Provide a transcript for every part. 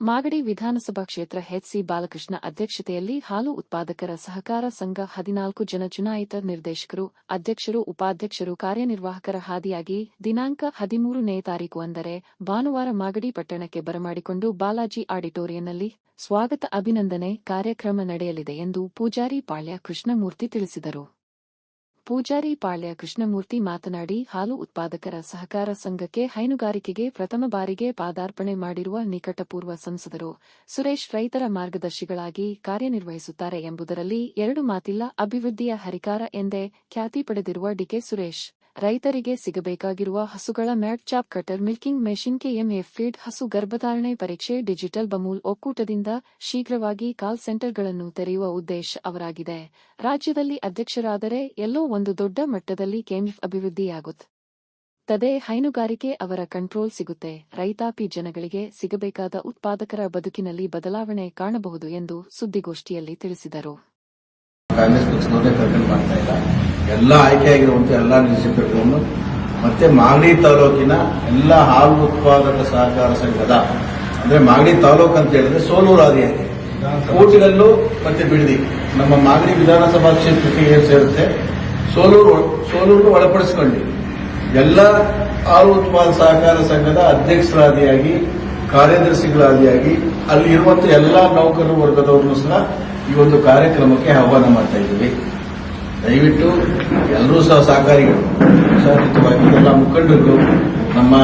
ಮಾಗಡಿ ವಿಧಾನಸಭಾ ಕ್ಷೇತ್ರ ಎಚ್ಸಿ ಬಾಲಕೃಷ್ಣ ಅಧ್ಯಕ್ಷತೆಯಲ್ಲಿ ಹಾಲು ಉತ್ಪಾದಕರ ಸಹಕಾರ ಸಂಘ ಹದಿನಾಲ್ಕು ಜನ ಚುನಾಯಿತ ನಿರ್ದೇಶಕರು, ಅಧ್ಯಕ್ಷರು, ಉಪಾಧ್ಯಕ್ಷರು, ಕಾರ್ಯನಿರ್ವಾಹಕರ ಹಾದಿಯಾಗಿ ದಿನಾಂಕ ಹದಿಮೂರನೇ ತಾರೀಕು ಅಂದರೆ ಭಾನುವಾರ ಮಾಗಡಿ ಪಟ್ಟಣಕ್ಕೆ ಬರಮಾಡಿಕೊಂಡು ಬಾಲಾಜಿ ಆಡಿಟೋರಿಯಂನಲ್ಲಿ ಸ್ವಾಗತ, ಅಭಿನಂದನೆ ಕಾರ್ಯಕ್ರಮ ನಡೆಯಲಿದೆ ಎಂದು ಪೂಜಾರಿ ಪಾಳ್ಯ ಕೃಷ್ಣಮೂರ್ತಿ ತಿಳಿಸಿದರು. ಪೂಜಾರಿ ಪಾಳ್ಯ ಕೃಷ್ಣಮೂರ್ತಿ ಮಾತನಾಡಿ, ಹಾಲು ಉತ್ಪಾದಕರ ಸಹಕಾರ ಸಂಘಕ್ಕೆ ಹೈನುಗಾರಿಕೆಗೆ ಪ್ರಥಮ ಬಾರಿಗೆ ಪಾದಾರ್ಪಣೆ ಮಾಡಿರುವ ನಿಕಟಪೂರ್ವ ಸಂಸದರು, ಸುರೇಶ್ ರೈತರ ಮಾರ್ಗದರ್ಶಿಗಳಾಗಿ ಕಾರ್ಯನಿರ್ವಹಿಸುತ್ತಾರೆ ಎಂಬುದರಲ್ಲಿ ಎರಡು ಮಾತಿಲ್ಲ, ಅಭಿವೃದ್ಧಿಯ ಹರಿಕಾರ ಎಂದೇ ಖ್ಯಾತಿ ಪಡೆದಿರುವ ಡಿಕೆ ಸುರೇಶ್. ರೈತರಿಗೆ ಸಿಗಬೇಕಾಗಿರುವ ಹಸುಗಳ mat chop cutter milking machine KMA feed ಹಸು ಗರ್ಭಧಾರಣೆ ಪರೀಕ್ಷೆ ಡಿಜಿಟಲ್ ಬಮೂಲ್ ಒಕ್ಕೂಟದಿಂದ ಶೀಘ್ರವಾಗಿ ಕಾಲ್ ಸೆಂಟರ್ಗಳನ್ನು ತೆರೆಯುವ ಉದ್ದೇಶ ಅವರಾಗಿದೆ. ರಾಜ್ಯದಲ್ಲಿ ಅಧ್ಯಕ್ಷರಾದರೆ ಎಲ್ಲೋ ಒಂದು ದೊಡ್ಡ ಮಟ್ಟದಲ್ಲಿ ಕೆಎಂಎಫ್ ತದೇ ಹೈನುಗಾರಿಕೆ ಅವರ ಕಂಟ್ರೋಲ್ ಸಿಗುತ್ತೆ. ರೈತಾಪಿ ಜನಗಳಿಗೆ ಸಿಗಬೇಕಾದ ಉತ್ಪಾದಕರ ಬದುಕಿನಲ್ಲಿ ಬದಲಾವಣೆ ಕಾಣಬಹುದು ಎಂದು ಸುದ್ದಿಗೋಷ್ಠಿಯಲ್ಲಿ ತಿಳಿಸಿದರು. ಕಾಂಗ್ರೆಸ್ ಪಕ್ಷದವರೇ ಕರ್ಕೊಂಡು ಮಾಡ್ತಾ ಇಲ್ಲ. ಎಲ್ಲ ಆಯ್ಕೆಯಾಗಿರುವಂಥ ಎಲ್ಲ ನಿಲ್ಲಿಸಬೇಕು. ಮತ್ತೆ ಮಾಗಡಿ ತಾಲೂಕಿನ ಎಲ್ಲ ಹಾಲು ಉತ್ಪಾದಕ ಸಹಕಾರ ಸಂಘದ, ಅಂದ್ರೆ ಮಾಗಡಿ ತಾಲೂಕು ಅಂತ ಹೇಳಿದ್ರೆ ಸೋಲೂರು ಆದಿಯಾಗಿ ಕೋಟಿಗಲ್ಲು ಮತ್ತೆ ಬಿಡದಿ. ನಮ್ಮ ಮಾಗಡಿ ವಿಧಾನಸಭಾ ಕ್ಷೇತ್ರಕ್ಕೆ ಏನು ಸೇರುತ್ತೆ? ಸೋಲೂರು ಸೋಲೂರು ಒಳಪಡಿಸಿಕೊಂಡು. ಎಲ್ಲ ಹಾಲು ಉತ್ಪಾದಕ ಸಹಕಾರ ಸಂಘದ ಅಧ್ಯಕ್ಷರಾದಿಯಾಗಿ, ಕಾರ್ಯದರ್ಶಿಗಳಾದಿಯಾಗಿ, ಅಲ್ಲಿ ಇರುವಂತ ಎಲ್ಲ ನೌಕರರು ವರ್ಗದವರು ಸಹ ಈ ಒಂದು ಕಾರ್ಯಕ್ರಮಕ್ಕೆ ಆಹ್ವಾನ ಮಾಡ್ತಾ ಇದ್ದೀವಿ. ದಯವಿಟ್ಟು ಎಲ್ಲರೂ ಸಹ ಸಹಕಾರಿಗಳು. ಉತ್ಸಾಹಿತವಾಗಿ ಎಲ್ಲ ಮುಖಂಡರು ನಮ್ಮ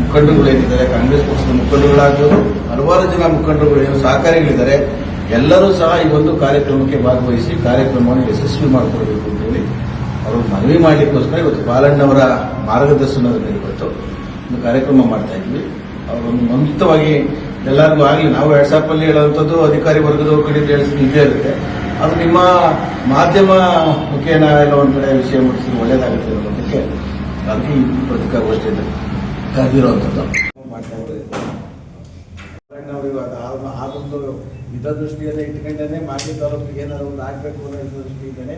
ಮುಖಂಡರುಗಳು ಏನಿದ್ದಾರೆ, ಕಾಂಗ್ರೆಸ್ ಪಕ್ಷದ ಮುಖಂಡರುಗಳಾಗ್ಬೋದು ಹಲವಾರು ಜನ ಮುಖಂಡರುಗಳು ಏನು ಸಹಕಾರಿಗಳಿದ್ದಾರೆ, ಎಲ್ಲರೂ ಸಹ ಈ ಒಂದು ಕಾರ್ಯಕ್ರಮಕ್ಕೆ ಭಾಗವಹಿಸಿ ಕಾರ್ಯಕ್ರಮವನ್ನು ಯಶಸ್ವಿ ಮಾಡಿಕೊಳ್ಬೇಕು ಅಂತ ಹೇಳಿ ಅವರು ಮನವಿ ಮಾಡಲಿಕ್ಕೋಸ್ಕರ ಇವತ್ತು ಬಾಲಣ್ಣವರ ಮಾರ್ಗದರ್ಶನದಲ್ಲಿ ಇವತ್ತು ಒಂದು ಕಾರ್ಯಕ್ರಮ ಮಾಡ್ತಾ ಇದ್ವಿ. ಅವರು ಮುಂಚಿತವಾಗಿ ಎಲ್ಲರಿಗೂ ಆಗಲಿ, ನಾವು ವಾಟ್ಸಾಪ್ ಅಲ್ಲಿ ಹೇಳುವಂಥದ್ದು ಅಧಿಕಾರಿ ವರ್ಗದವ್ರ ಕಡೆಯಿಂದ ಹೇಳಿಸಿ ಇದೇ ಇರುತ್ತೆ. ಅದು ನಿಮ್ಮ ಮಾಧ್ಯಮ ಮುಖೇನ ಎಲ್ಲ ಒಂದು ಕಡೆ ವಿಷಯ ಮುಟ್ಟಿಸಿದ್ರೆ ಒಳ್ಳೇದಾಗುತ್ತೆ ಅನ್ನೋದಕ್ಕೆ ಅದಕ್ಕೆ ಈ ಕರೆದಿರುವಂಥದ್ದು ಹಿತ ನಾವು ಇವಾಗ ಆ- ಆ ಒಂದು ಹಿತದೃಷ್ಟಿಯನ್ನೇ ಇಟ್ಕೊಂಡೇ ಮಾಗಡಿ ತಾಲೂಕಿಗೆ ಏನಾದ್ರು ಒಂದು ಆಗಬೇಕು ಅನ್ನೋ ಹಿತದೃಷ್ಟಿಯಿಂದನೇ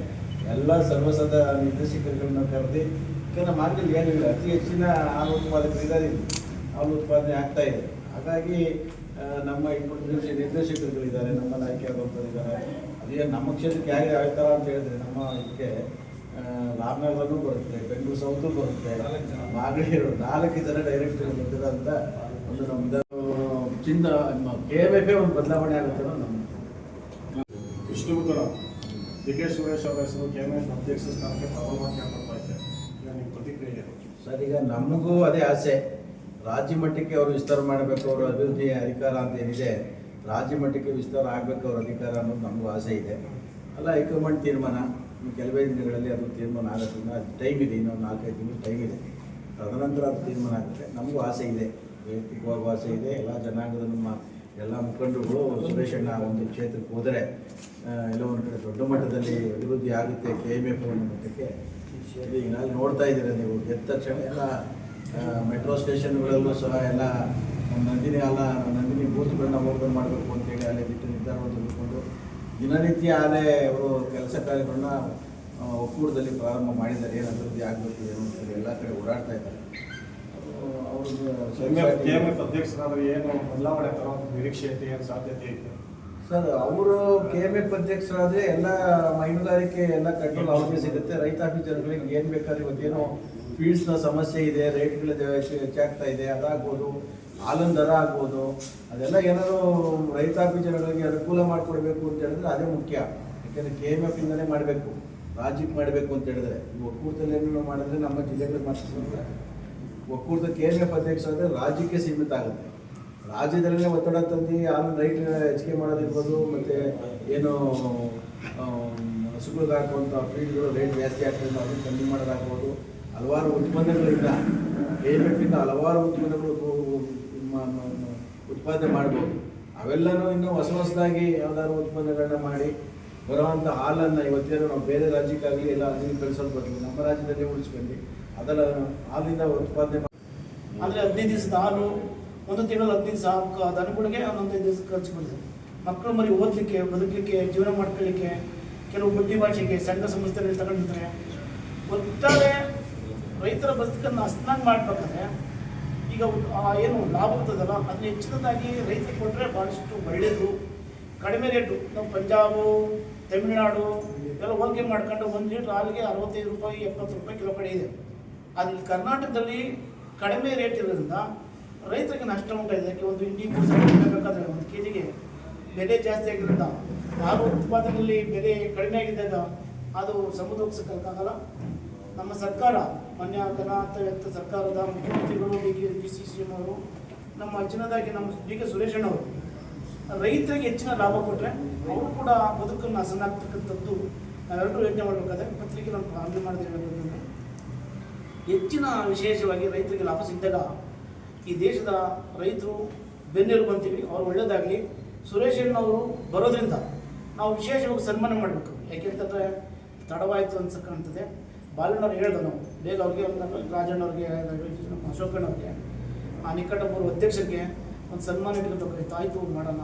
ಎಲ್ಲ ಸರ್ವಸದ ನಿರ್ದೇಶಕರುಗಳನ್ನ ಕರೆದು ಯಾಕಂದ್ರೆ ಮಾರ್ಗದಲ್ಲಿ ಏನಿಲ್ಲ, ಅತಿ ಹೆಚ್ಚಿನ ಹಾಲು ಉತ್ಪಾದಕರಿದ್ದಾರೆ. ಹಾಲು ಉತ್ಪಾದನೆ ಆಗ್ತಾ ಇದೆ. ಹಾಗಾಗಿ ನಮ್ಮ ಇಪ್ಪತ್ತು ನಿರ್ದೇಶ- ನಿರ್ದೇಶಕರುಗಳಿದ್ದಾರೆ ನಮ್ಮ ನಾಯಕಿ ಇದ್ದಾರೆ. ಅದೇ ನಮ್ಮ ಕ್ಷೇತ್ರಕ್ಕೆ ಯಾರು ಆಯ್ತಾರ ಅಂತ ಹೇಳಿದ್ರೆ ನಮ್ಮ ಇದಕ್ಕೆ ರಾಮನಗರನೂ ಬರುತ್ತೆ ಬೆಂಗಳೂರು ಸೌತು ಬರುತ್ತೆ. ಮಾಗಡಿ ನಾಲ್ಕು ಜನ ಡೈರೆಕ್ಟರ್ ಅಂತ ಒಂದು ನಮ್ದು ಚಿನ್ನ ಕೆ ಎಂ ಎಫ್ ಒಂದು ಬದಲಾವಣೆ ಆಗುತ್ತೆ ನಮ್ಮ ವಿಷ್ಣುಪುರ ಡಿ ಕೆ ಸುರೇಶ್ ಅವರ ಹೆಸರು ಕೆ ಎಂ ಎಸ್ ಅಧ್ಯಕ್ಷ ಸ್ಥಾನಕ್ಕೆ ಪ್ರಭಾವ ಬರ್ತಾ ಇದ್ದಾರೆ. ಈಗ ನಿಮ್ಮ ಪ್ರತಿಕ್ರಿಯೆ? ಸರ್ ಈಗ ನಮಗೂ ಅದೇ ಆಸೆ. ರಾಜ್ಯ ಮಟ್ಟಕ್ಕೆ ಅವರು ವಿಸ್ತಾರ ಮಾಡಬೇಕು, ಅವರ ಅಭಿವೃದ್ಧಿ ಅಧಿಕಾರ ಅಂತ ಏನಿದೆ, ರಾಜ್ಯ ಮಟ್ಟಕ್ಕೆ ವಿಸ್ತಾರ ಆಗಬೇಕು ಅವರ ಅಧಿಕಾರ ಅನ್ನೋದು ನಮಗೂ ಆಸೆ ಇದೆ. ಅಲ್ಲ, ಹೈಕಮಾಂಡ್ ತೀರ್ಮಾನ ಕೆಲವೇ ದಿನಗಳಲ್ಲಿ ಅದು ತೀರ್ಮಾನ ಆಗೋದ್ರಿಂದ ಟೈಮ್ ಇದೆ, ಇನ್ನೊಂದು ನಾಲ್ಕೈದು ತಿಂಗಳು ಟೈಮ್ ಇದೆ. ತದನಂತರ ಅದು ತೀರ್ಮಾನ ಆಗುತ್ತೆ. ನಮಗೂ ಆಸೆ ಇದೆ, ವೈಯಕ್ತಿಕವಾಗೂ ಆಸೆ ಇದೆ, ಎಲ್ಲ ಜನಾಂಗದ ನಮ್ಮ ಎಲ್ಲ ಮುಖಂಡರುಗಳು, ಸುರೇಶ್ ಅಣ್ಣ ಒಂದು ಕ್ಷೇತ್ರಕ್ಕೆ ಹೋದರೆ ಎಲ್ಲ ಒಂದು ಕಡೆ ದೊಡ್ಡ ಮಟ್ಟದಲ್ಲಿ ಅಭಿವೃದ್ಧಿ ಆಗುತ್ತೆ ಕೆ ಎಂ ಎಫ್ ಮಟ್ಟಕ್ಕೆ. ಈಗ ನೋಡ್ತಾ ಇದ್ದೀರ ನೀವು, ಗೆದ್ದ ತಕ್ಷಣ ಎಲ್ಲ ಮೆಟ್ರೋ ಸ್ಟೇಷನ್ಗಳಲ್ಲೂ ಸಹ ಎಲ್ಲ ನಂದಿನಿ ಅಲ್ಲ ನಂದಿನಿ ಬೂತ್ಗಳನ್ನ ಓಪನ್ ಮಾಡಬೇಕು ಅಂತೇಳಿ ಅಲ್ಲೇ ಬಿಟ್ಟು ನಿರ್ಧಾರವನ್ನು ತೆಗೆದುಕೊಂಡು ದಿನನಿತ್ಯ ಅಲ್ಲೇ ಅವರು ಕೆಲಸ ಕಾರ್ಯಗಳನ್ನ ಒಕ್ಕೂಟದಲ್ಲಿ ಪ್ರಾರಂಭ ಮಾಡಿದ್ದಾರೆ. ಏನು ಅಭಿವೃದ್ಧಿ ಆಗಬೇಕು ಏನು ಅಂತೇಳಿ ಎಲ್ಲ ಕಡೆ ಓಡಾಡ್ತಾ ಇದ್ದಾರೆ. ಅವರು ಅಧ್ಯಕ್ಷರಾದ್ರೆ ಏನು ಬದಲಾವಣೆ ತರುವಂಥ ನಿರೀಕ್ಷೆ ಐತೆ ಏನು ಸಾಧ್ಯತೆ ಐತೆ ಸರ್ ಅವರು ಕೆ ಎಂ ಎಫ್ ಅಧ್ಯಕ್ಷರಾದ್ರೆ ಎಲ್ಲ ಮೈನುಗಾರಿಕೆ ಎಲ್ಲ ಕಂಟ್ರೋಲ್ ಅವ್ರಿಗೆ ಸಿಗುತ್ತೆ. ರೈತಾಪಿ ಜನಗಳಿಗೆ ಏನು ಬೇಕಾದ್ರೆ ಇವತ್ತೇನೋ ಫೀಡ್ಸ್ನ ಸಮಸ್ಯೆ ಇದೆ ರೇಟ್ಗಳ ಹೆಚ್ಚಾಗ್ತಾ ಇದೆ, ಅದಾಗ್ಬೋದು, ಹಾಲಿನ ದರ ಆಗ್ಬೋದು, ಅದೆಲ್ಲ ಏನಾದರೂ ರೈತಾಪಿ ಜನಗಳಿಗೆ ಅನುಕೂಲ ಮಾಡಿಕೊಡ್ಬೇಕು ಅಂತ ಹೇಳಿದ್ರೆ ಅದೇ ಮುಖ್ಯ. ಯಾಕೆಂದ್ರೆ ಕೆ ಎಂ ಎಫ್ ಇಂದಲೇ ಮಾಡಬೇಕು, ರಾಜ್ಯಕ್ಕೆ ಮಾಡಬೇಕು ಅಂತ ಹೇಳಿದ್ರೆ. ಈ ಒಕ್ಕೂಟದಲ್ಲಿ ಮಾಡಿದ್ರೆ ನಮ್ಮ ಜಿಲ್ಲೆಗಳಿಗೆ ಮಾತ್ರ. ಒಕ್ಕೂಟದ ಕೆ ಎಂ ಎಫ್ ಅಧ್ಯಕ್ಷರಾದ್ರೆ ರಾಜ್ಯಕ್ಕೆ ಸೀಮಿತ ಆಗುತ್ತೆ. ರಾಜ್ಯದಲ್ಲೇ ಒತ್ತಡ ತಂದು ಹಾಲು ರೈಟ್ ಹೆಚ್ಚಿಗೆ ಮಾಡೋದಿರ್ಬೋದು, ಮತ್ತು ಏನು ಹಸುಗಳಿಗೆ ಹಾಕುವಂಥ ರೇಟ್ ಜಾಸ್ತಿ ಆಗ್ತದೆ ಅದನ್ನು ಕಮ್ಮಿ ಮಾಡೋದಾಗ್ಬೋದು. ಹಲವಾರು ಉತ್ಪನ್ನಗಳಿಂದ ಎಫಿಂದ ಹಲವಾರು ಉತ್ಪನ್ನಗಳು ಉತ್ಪಾದನೆ ಮಾಡ್ಬೋದು. ಅವೆಲ್ಲನೂ ಇನ್ನೂ ಹೊಸ ಹೊಸದಾಗಿ ಯಾವ್ದಾದ್ರು ಉತ್ಪನ್ನಗಳನ್ನ ಮಾಡಿ ಬರುವಂಥ ಹಾಲನ್ನು ಇವತ್ತೇನು ನಾವು ಬೇರೆ ರಾಜ್ಯಕ್ಕಾಗಲಿ ಎಲ್ಲ ಅದನ್ನು ಬೆಳೆಸೋದು ಬರಲಿ, ನಮ್ಮ ರಾಜ್ಯದಲ್ಲಿ ಉಳಿಸ್ಕೊಂಡು ಅದೆಲ್ಲ ಹಾಲಿಂದ ಉತ್ಪಾದನೆ ಅಂದರೆ ಹದಿನೈದು ದಿವಸದ ಹಾಲು ಒಂದು ತಿಂಗಳಲ್ಲಿ ಹದಿನೈದು ದಿವಸ ದನಗಳಿಗೆ ಐದು ದಿವಸ ಖರ್ಚು ಬರ್ತದೆ. ಮಕ್ಕಳು ಮರಿ ಓದಲಿಕ್ಕೆ, ಬದುಕಲಿಕ್ಕೆ, ಜೀವನ ಮಾಡ್ಕೊಳ್ಳಿಕ್ಕೆ, ಕೆಲವು ಬುದ್ಧಿ ಭಾಷೆಗೆ ಸಂಘ ಸಂಸ್ಥೆಗಳಲ್ಲಿ ತಗೊಂಡಿರ್ತಾರೆ. ಒಟ್ಟಾರೆ ರೈತರ ಬದುಕನ್ನು ಹಸ್ನಾಗಿ ಮಾಡ್ಬೇಕಾದ್ರೆ ಈಗ ಏನು ಲಾಭ ಇರ್ತದಲ್ಲ ಅದನ್ನ ಹೆಚ್ಚಿನದಾಗಿ ರೈತರಿಗೆ ಕೊಟ್ಟರೆ ಭಾಳಷ್ಟು ಒಳ್ಳೆಯದು ಕಡಿಮೆ ರೇಟು. ನಾವು ಪಂಜಾಬು, ತಮಿಳುನಾಡು ಎಲ್ಲ ಹೋಲಿಕೆ ಮಾಡ್ಕೊಂಡು ಒಂದು ಲೀಟ್ರ್ ಹಾಲಿಗೆ ಅರವತ್ತೈದು ರೂಪಾಯಿ, ಎಪ್ಪತ್ತು ರೂಪಾಯಿ ಕಿಲೋ ಕಡೆ ಇದೆ. ಇಲ್ಲಿ ಕರ್ನಾಟಕದಲ್ಲಿ ಕಡಿಮೆ ರೇಟ್ ಇರೋದ್ರಿಂದ ರೈತರಿಗೆ ನಷ್ಟ ಉಂಟಾಗಿದೆ. ಅದಕ್ಕೆ ಒಂದು ಇಂಡಿ ಬೇಕಾದ್ರೆ ಒಂದು ಕೆ ಜಿಗೆ ಬೆಲೆ ಜಾಸ್ತಿ ಆಗಿರೋದ್ರಿಂದ ಹಾಲು ಉತ್ಪಾದನೆಯಲ್ಲಿ ಬೆಲೆ ಕಡಿಮೆ ಆಗಿದ್ದಾಗ ಅದು ಸಮುದ್ರಕ್ಕಾಗಲ್ಲ ನಮ್ಮ ಸರ್ಕಾರ, ಮಾನ್ಯ ಅಂತ ವ್ಯಕ್ತ ಸರ್ಕಾರದ ಮುಖ್ಯಮಂತ್ರಿಗಳು, D K D C C ಅವರು, ನಮ್ಮ ಹೆಚ್ಚಿನದಾಗಿ ನಮ್ಮ ಡಿ ಕೆ ಸುರೇಶಣ್ಣವರು ರೈತರಿಗೆ ಹೆಚ್ಚಿನ ಲಾಭ ಕೊಟ್ಟರೆ ಅವರು ಕೂಡ ಬದುಕನ್ನು ಹಸನಾಗ್ತಕ್ಕಂಥದ್ದು ನಾವೆಲ್ಲರೂ ಯೋಚನೆ ಮಾಡಬೇಕಾದ್ರೆ ಪತ್ರಿಕೆ ನಾನು ಪ್ರಾರಂಭ ಮಾಡಿದ್ರೆ ಹೆಚ್ಚಿನ ವಿಶೇಷವಾಗಿ ರೈತರಿಗೆ ಲಾಭ ಸಿದ್ದಾಗ ಈ ದೇಶದ ರೈತರು ಬೆನ್ನೆಲು ಬಂತೀವಿ, ಅವ್ರು ಒಳ್ಳೆಯದಾಗಲಿ ಸುರೇಶ್ ಅಣ್ಣವರು ಬರೋದ್ರಿಂದ ನಾವು ವಿಶೇಷವಾಗಿ ಸನ್ಮಾನ ಮಾಡಬೇಕು. ಯಾಕೆಂತಂದರೆ ತಡವಾಯಿತು ಅನ್ಸಕ್ಕಂತದೆ ಬಾಲಣ್ಣವ್ರು ಹೇಳ್ದು ನಾವು ಬೇಗ ಅವ್ರಿಗೆ ರಾಜಣ್ಣವ್ರಿಗೆ, ನಮ್ಮ ಅಶೋಕಣ್ಣವ್ರಿಗೆ, ಆ ನಿಕಟಪೂರ್ವ ಅಧ್ಯಕ್ಷರಿಗೆ ಒಂದು ಸನ್ಮಾನ ಇಟ್ಕೊಬೇಕಾಗಿತ್ತು ತಾಯ್ತು ಮಾಡೋಣ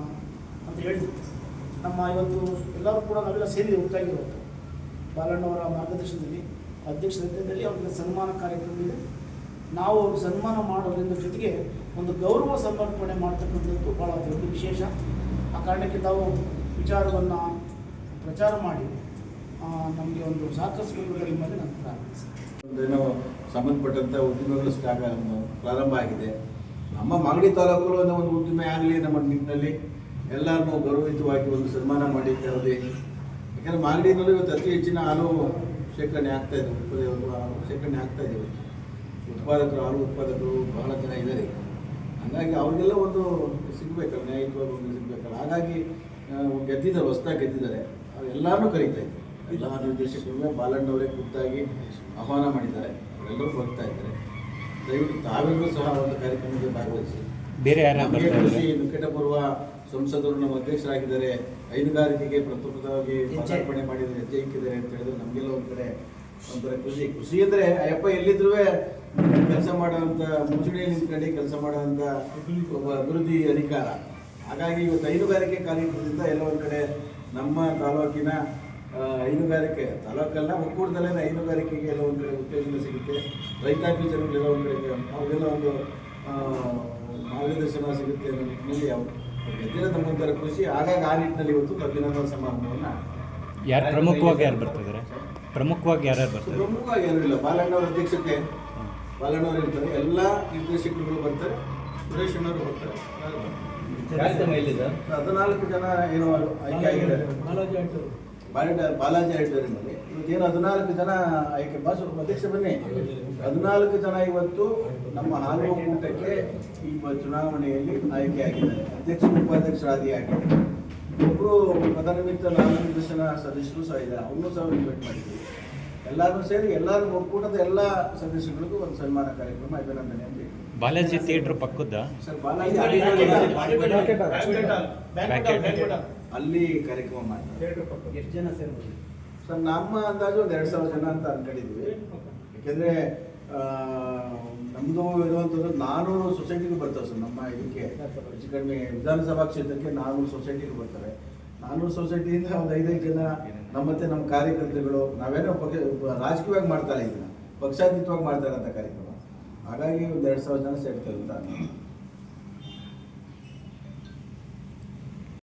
ಅಂತ ಹೇಳಿದ್ರು. ನಮ್ಮ ಇವತ್ತು ಎಲ್ಲರೂ ಕೂಡ ನಾವೆಲ್ಲ ಸೇರಿ ಒಟ್ಟಾಗಿರೋದು ಬಾಲಣ್ಣವರ ಮಾರ್ಗದರ್ಶನದಲ್ಲಿ, ಅಧ್ಯಕ್ಷತೆಯಲ್ಲಿ ಅವ್ರಿಗೆ ಸನ್ಮಾನ ಕಾರ್ಯಕ್ರಮ ಇದೆ. ನಾವು ಅವ್ರಿಗೆ ಸನ್ಮಾನ ಮಾಡೋದ್ರಿಂದ ಜೊತೆಗೆ ಒಂದು ಗೌರವ ಸಮರ್ಪಣೆ ಮಾಡ್ತಕ್ಕಂಥದ್ದು ಭಾಳ ದೊಡ್ಡ ವಿಶೇಷ. ಆ ಕಾರಣಕ್ಕೆ ತಾವು ವಿಚಾರವನ್ನು ಪ್ರಚಾರ ಮಾಡಿ ನಮಗೆ ಒಂದು ಸಾಕಷ್ಟು ಮೇಲೆ ನಾನು ಪ್ರಾರ್ಥಿಸ್ತೇನೆ ಏನೋ ಸಂಬಂಧಪಟ್ಟಂತ ಉದ್ದಿಮೆಗಳು ಪ್ರಾರಂಭ ಆಗಿದೆ. ನಮ್ಮ ಮಾಗಡಿ ತಾಲೂಕಲ್ಲೂ ಒಂದು ಉದ್ದಿಮೆ ಆಗಲಿ ನಮ್ಮ ನಿಟ್ಟಿನಲ್ಲಿ. ಎಲ್ಲರನ್ನೂ ಗೌರವಿತವಾಗಿ ಒಂದು ಸನ್ಮಾನ ಮಾಡಿ ತರದೆ ಯಾಕಂದ್ರೆ ಮಾಗಡಿನಲ್ಲೂ ಇವತ್ತು ಅತಿ ಹೆಚ್ಚಿನ ಹಾಲು ಶೇಖರಣೆ ಆಗ್ತಾ ಇದೆ ಹಾಲು ಶೇಖರಣೆ ಆಗ್ತಾ ಇದೆ ಉತ್ಪಾದಕರು, ಹಾಲು ಉತ್ಪಾದಕರು ಬಹಳ ಜನ ಇದ್ದಾರೆ. ಹಾಗಾಗಿ ಅವ್ರಿಗೆಲ್ಲ ಒಂದು ಸಿಗಬೇಕಲ್ಲ ನ್ಯಾಯಯುತವಾಗಿ ಒಂದು ಸಿಗ್ಬೇಕಲ್ಲ ಹಾಗಾಗಿ ಗೆದ್ದಿದ್ದಾರೆ, ಹೊಸದಾಗಿ ಗೆದ್ದಿದ್ದಾರೆ. ಎಲ್ಲರನ್ನೂ ಕರೀತಾ ಇದ್ದಾರೆ. ಎಲ್ಲ ನಿರ್ದೇಶಕರು ಬಾಲಣ್ಣವರೇ ಖುದ್ದಾಗಿ ಆಹ್ವಾನ ಮಾಡಿದ್ದಾರೆ. ಅವರೆಲ್ಲರೂ ಬರ್ತಾ ಇದ್ದಾರೆ. ದಯವಿಟ್ಟು ತಾವೆಲ್ಲರೂ ಸಹ ಒಂದು ಕಾರ್ಯಕ್ರಮಕ್ಕೆ ಭಾಗವಹಿಸಿ. ಬೇರೆ ಕೃಷಿ? ನಿಕಟಪೂರ್ವ ಸಂಸದರು ನಮ್ಮ ಅಧ್ಯಕ್ಷರಾಗಿದ್ದಾರೆ. ಹೈನುಗಾರಿಕೆಗೆ ಪ್ರಥಮವಾಗಿ ಪದಾರ್ಪಣೆ ಮಾಡಿದರೆ ಹೆಜ್ಜೆ ಇಕ್ಕಿದ್ದಾರೆ ಅಂತ ಹೇಳಿದ್ರೆ ನಮಗೆಲ್ಲ ಒಂದು ಕಡೆ ಒಂಥರ ಖುಷಿ. ಖುಷಿ ಅಂದ್ರೆ ಅಯ್ಯಪ್ಪ ಎಲ್ಲಿದ್ರೂ ಕೆಲಸ ಮಾಡುವಂತ ಮುಂಚೂಣಿಯಲ್ಲಿ ನಿಂತ್ಕೊಂಡು ಕೆಲಸ ಮಾಡುವಂತ ಒಬ್ಬ ಅಭಿವೃದ್ಧಿ ಅಧಿಕಾರ. ಹಾಗಾಗಿ ಇವತ್ತು ಹೈನುಗಾರಿಕೆ ಕಾರ್ಯಕ್ರಮದಿಂದ ಎಲ್ಲ ಒಂದು ಕಡೆ ನಮ್ಮ ತಾಲೂಕಿನ ಹೈನುಗಾರಿಕೆ ತಾಲೂಕಲ್ಲ ಒಕ್ಕೂಟದಲ್ಲೇ ಹೈನುಗಾರಿಕೆಗೆ ಎಲ್ಲ ಒಂದು ಕಡೆ ಉತ್ತೇಜನ ಸಿಗುತ್ತೆ. ರೈತಾಪಿ ಜನಗಳೆಲ್ಲ ಒಂದು ಕಡೆಗೆ ಅವ್ರಿಗೆಲ್ಲ ಒಂದು ಆ, ಮಾರ್ಗದರ್ಶನ ಸಿಗುತ್ತೆ ಅನ್ನೋ ನಿಟ್ಟಿನಲ್ಲಿ ಯಾವ ಗೆದ್ದಿರೋ ನಮ್ಮಂತರ ಖುಷಿ ಹಾಗಾಗಿ ಆ ನಿಟ್ಟಿನಲ್ಲಿ ಇವತ್ತು ಅಭಿನಂದನಾ ಸಮಾರಂಭವನ್ನು ಯಾರು ಪ್ರಮುಖವಾಗಿ ಯಾರು ಬರ್ತಿದ್ದಾರೆ ಪ್ರಮುಖವಾಗಿ ಯಾರ್ಯಾರು ಬರ್ತಾರೆ ಪ್ರಮುಖವಾಗಿ ಯಾರು ಇಲ್ಲ ಬಾಲಣ್ಣವ್ರ ಅಧ್ಯಕ್ಷತೆ. ಬಾಲಣ್ಣವ್ರು ಇರ್ತಾರೆ. ಎಲ್ಲ ನಿರ್ದೇಶಕರುಗಳು ಬರ್ತಾರೆ ಸುರೇಶ್ ಅಣ್ಣವರು ಬರ್ತಾರೆ. ಹದಿನಾಲ್ಕು ಜನ ಏನೋ ಆಯ್ಕೆ ಆಗಿದ್ದಾರೆ. ಬಾಲಾಜಿ ಬಾಲಾಜಿ ಆಡಿಟೋರಿಯಂನಲ್ಲಿ ಇವತ್ತೇನು ಹದಿನಾಲ್ಕು ಜನ ಆಯ್ಕೆ ಬಾಸು ಅಧ್ಯಕ್ಷ ಬನ್ನಿ. ಹದಿನಾಲ್ಕು ಜನ ಇವತ್ತು ನಮ್ಮ ಹಾಲು ಒಕ್ಕೂಟಕ್ಕೆ ಈ ಚುನಾವಣೆಯಲ್ಲಿ ಆಯ್ಕೆ ಆಗಿದ್ದಾರೆ. ಅಧ್ಯಕ್ಷ ಉಪಾಧ್ಯಕ್ಷರಾದಿಯಾಗಿದ್ದಾರೆ ಒಬ್ಬರು ಪದನಿಮಿತ್ತ ನಾಮ ನಿರ್ದೇಶನ ಸದಸ್ಯರು ಸಹ ಇದ್ದಾರೆ. ಅವರು ಸಹ ಇನ್ವೈಟ್ ಮಾಡಿದ್ವಿ ಎಲ್ಲರೂ ಸೇರಿ ಎಲ್ಲರೂ ಒಕ್ಕೂಟದ ಎಲ್ಲ ಸದಸ್ಯರಿಗೂ ಒಂದು ಸನ್ಮಾನ ಕಾರ್ಯಕ್ರಮ ಅಭಿನಂದನೆ ಅಂತ ಬಾಲಾಜಿ ಥಿಯೇಟ್ರ್ ಪಕ್ಕದ ಸರ್ ಬಾಲಾಜಿ ಅಲ್ಲಿ ಕಾರ್ಯಕ್ರಮ ಮಾಡ್ತಾರೆ. ಎಷ್ಟು ಜನ ಸೇರ್ಬೋದು? ಸರ್ ನಮ್ಮ ಅಂದಾಜು ಒಂದು ಎರಡು ಸಾವಿರ ಜನ ಅಂತ ಅನ್ಕೊಂಡಿದ್ವಿ. ಯಾಕೆಂದ್ರೆ ನಮ್ಮದು ನಮ್ದು ಇರುವಂಥದ್ದು ನಾನೂರು ಸೊಸೈಟಿಗೂ ಬರ್ತವೆ ಸರ್ ನಮ್ಮ ಇದಕ್ಕೆ ಹೆಚ್ಚು ಕಡಿಮೆ ವಿಧಾನಸಭಾ ಕ್ಷೇತ್ರಕ್ಕೆ ನಾನೂರು ಸೊಸೈಟಿಗೂ ಬರ್ತಾರೆ. ನಾನೂರು ಸೊಸೈಟಿಯಿಂದ ಒಂದು ಐದೈದು ಜನ ನಮ್ಮತ್ತೆ ನಮ್ಮ ಕಾರ್ಯಕರ್ತರುಗಳು ನಾವೇನೋ ಪಕ್ಷ ರಾಜಕೀಯವಾಗಿ ಮಾಡ್ತಾರೆ ಇದನ್ನ ಪಕ್ಷಾತೀತವಾಗಿ ಮಾಡ್ತಾರೆ ಅಂತ ಕಾರ್ಯಕ್ರಮ. ಹಾಗಾಗಿ ಒಂದು ಎರಡು ಸಾವಿರ ಜನ ಸೇರ್ತಾರೆ ಅಂತ